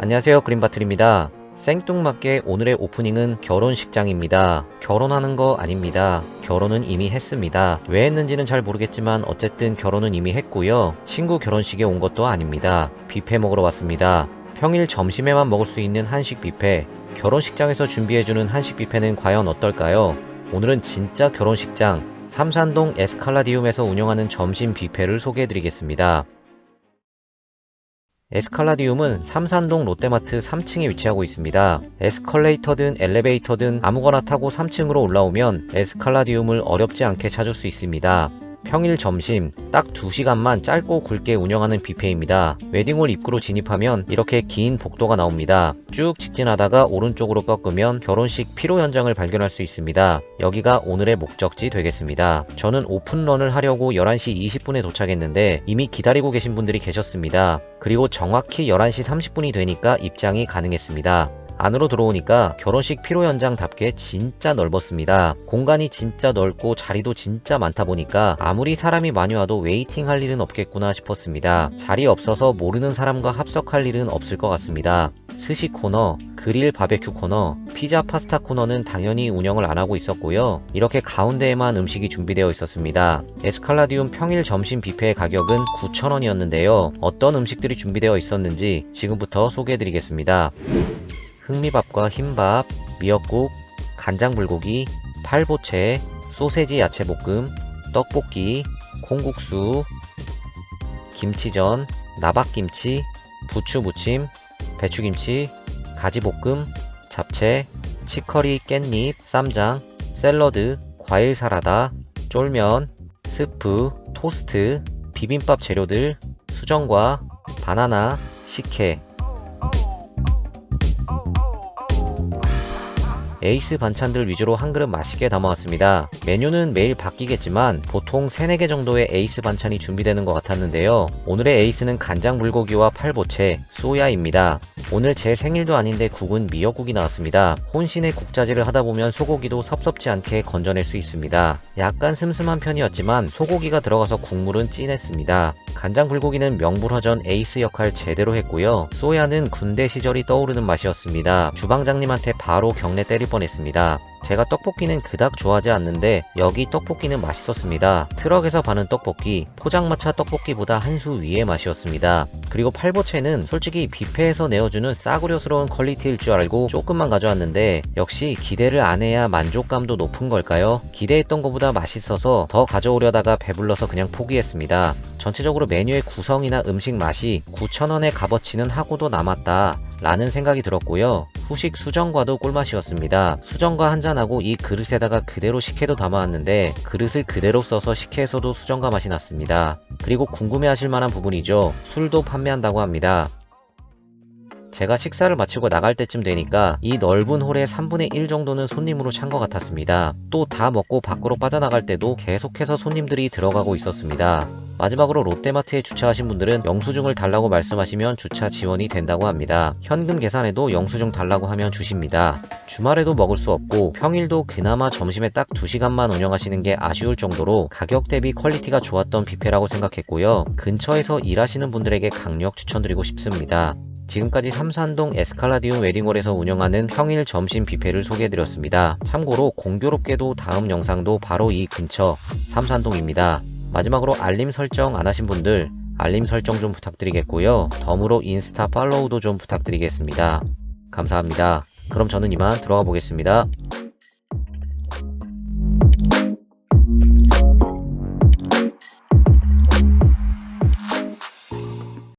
안녕하세요 그린바틀입니다. 생뚱맞게 오늘의 오프닝은 결혼식장입니다. 결혼하는 거 아닙니다. 결혼은 이미 했습니다. 왜 했는지는 잘 모르겠지만 어쨌든 결혼은 이미 했고요. 친구 결혼식에 온 것도 아닙니다. 뷔페 먹으러 왔습니다. 평일 점심에만 먹을 수 있는 한식 뷔페. 결혼식장에서 준비해주는 한식 뷔페는 과연 어떨까요? 오늘은 진짜 결혼식장 삼산동 에스칼라디움에서 운영하는 점심 뷔페를 소개해드리겠습니다 에스칼라디움은 삼산동 롯데마트 3층에 위치하고 있습니다. 에스컬레이터든 엘리베이터든 아무거나 타고 3층으로 올라오면 에스칼라디움을 어렵지 않게 찾을 수 있습니다. 평일 점심 딱 2시간만 짧고 굵게 운영하는 뷔페입니다. 웨딩홀 입구로 진입하면 이렇게 긴 복도가 나옵니다. 쭉 직진하다가 오른쪽으로 꺾으면 결혼식 피로 현장을 발견할 수 있습니다. 여기가 오늘의 목적지 되겠습니다. 저는 오픈런을 하려고 11시 20분에 도착했는데 이미 기다리고 계신 분들이 계셨습니다. 그리고 정확히 11시 30분이 되니까 입장이 가능했습니다. 안으로 들어오니까 결혼식 피로 현장답게 진짜 넓었습니다. 공간이 진짜 넓고 자리도 진짜 많다 보니까 아무리 사람이 많이 와도 웨이팅 할 일은 없겠구나 싶었습니다. 자리 없어서 모르는 사람과 합석할 일은 없을 것 같습니다. 스시 코너, 그릴 바베큐 코너, 피자 파스타 코너는 당연히 운영을 안 하고 있었고요. 이렇게 가운데에만 음식이 준비되어 있었습니다. 에스칼라디움 평일 점심 뷔페의 가격은 9,000원이었는데요. 어떤 음식들이 준비되어 있었는지 지금부터 소개해드리겠습니다. 흑미밥과 흰밥, 미역국, 간장불고기, 팔보채, 소세지 야채볶음, 떡볶이, 콩국수, 김치전, 나박김치, 부추무침, 배추김치, 가지볶음, 잡채, 치커리 깻잎, 쌈장, 샐러드, 과일 사라다, 쫄면, 스프, 토스트, 비빔밥 재료들, 수정과, 바나나, 식혜, 에이스 반찬들 위주로 한 그릇 맛있게 담아왔습니다. 메뉴는 매일 바뀌겠지만 보통 3, 4개 정도의 에이스 반찬이 준비되는 것 같았는데요. 오늘의 에이스는 간장 불고기와 팔보채, 소야입니다. 오늘 제 생일도 아닌데 국은 미역국이 나왔습니다. 혼신의 국자질을 하다 보면 소고기도 섭섭지 않게 건져낼 수 있습니다. 약간 슴슴한 편이었지만 소고기가 들어가서 국물은 진했습니다. 간장 불고기는 명불허전 에이스 역할 제대로 했고요. 소야는 군대 시절이 떠오르는 맛이었습니다. 주방장님한테 바로 경례 때릴 뻔했습니다. 제가 떡볶이는 그닥 좋아하지 않는데 여기 떡볶이는 맛있었습니다. 트럭에서 파는 떡볶이, 포장마차 떡볶이보다 한 수 위의 맛이었습니다. 그리고 팔보채는 솔직히 뷔페에서 내어주는 싸구려스러운 퀄리티일 줄 알고 조금만 가져왔는데 역시 기대를 안 해야 만족감도 높은 걸까요? 기대했던 것보다 맛있어서 더 가져오려다가 배불러서 그냥 포기했습니다. 전체적으로 메뉴의 구성이나 음식 맛이 9,000원의 값어치는 하고도 남았다. 라는 생각이 들었고요. 후식 수정과도 꿀맛이었습니다. 수정과 한잔하고 이 그릇에다가 그대로 식혜도 담아왔는데 그릇을 그대로 써서 식혜에서도 수정과 맛이 났습니다. 그리고 궁금해하실 만한 부분이죠. 술도 판매한다고 합니다. 제가 식사를 마치고 나갈 때쯤 되니까 이 넓은 홀의 3분의 1 정도는 손님으로 찬 것 같았습니다. 또 다 먹고 밖으로 빠져나갈 때도 계속해서 손님들이 들어가고 있었습니다. 마지막으로 롯데마트에 주차하신 분들은 영수증을 달라고 말씀하시면 주차 지원이 된다고 합니다. 현금 계산에도 영수증 달라고 하면 주십니다. 주말에도 먹을 수 없고 평일도 그나마 점심에 딱 2시간만 운영하시는 게 아쉬울 정도로 가격 대비 퀄리티가 좋았던 뷔페라고 생각했고요. 근처에서 일하시는 분들에게 강력 추천드리고 싶습니다. 지금까지 삼산동 에스칼라디움 웨딩홀에서 운영하는 평일 점심 뷔페를 소개해드렸습니다. 참고로 공교롭게도 다음 영상도 바로 이 근처 삼산동입니다. 마지막으로 알림 설정 안 하신 분들 알림 설정 좀 부탁드리겠고요. 덤으로 인스타 팔로우도 좀 부탁드리겠습니다. 감사합니다. 그럼 저는 이만 들어가 보겠습니다.